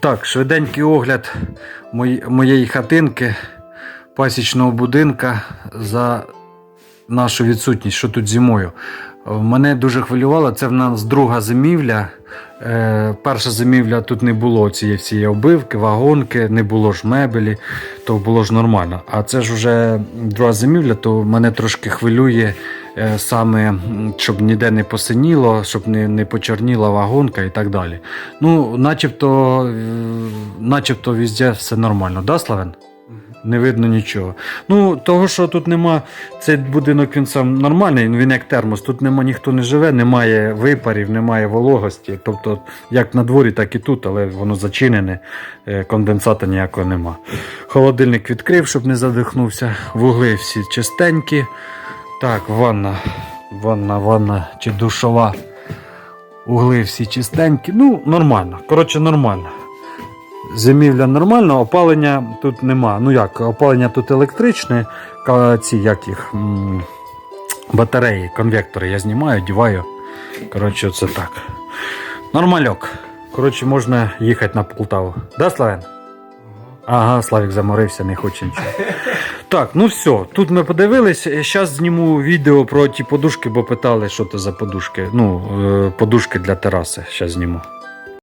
Так, швиденький огляд моєї хатинки, пасічного будинка за нашу відсутність, що тут зимою. Мене дуже хвилювало, це в нас друга зимівля. Е, перша зимівля тут не було цієї всієї обивки, вагонки, не було ж мебелі, то було ж нормально. А це ж вже друга зимівля, то мене трошки хвилює саме, щоб ніде не посиніло, щоб не, не почорніла вагонка і так далі. Ну, начебто, е, начебто везде все нормально, да, Славен? Не видно нічого. Ну, того, що тут нема, цей будинок він сам нормальний, він як термос. Тут нема ніхто не живе, немає випарів, немає вологості. Тобто, як на дворі, так і тут, але воно зачинене, е, конденсата ніякого нема. Холодильник відкрив, щоб не задихнувся. Вугли всі чистенькі. Так, ванна, ванна, ванна чи душова. Угли всі чистенькі. Ну, нормально. Коротше, нормально. Зимівля нормальна, опалення тут нема. Ну як, опалення тут електричне, ці як їх батареї, конвектори я знімаю, діваю. Коротше, це так. Нормальок. Коротше, можна їхати на Полтаву. Да, Славен? Ага, Славік заморився, не хоче нічого. Так, ну все, тут ми подивились. Зараз зніму відео про ті подушки, бо питали, що це за подушки. Ну, е, подушки для тераси. Зараз зніму.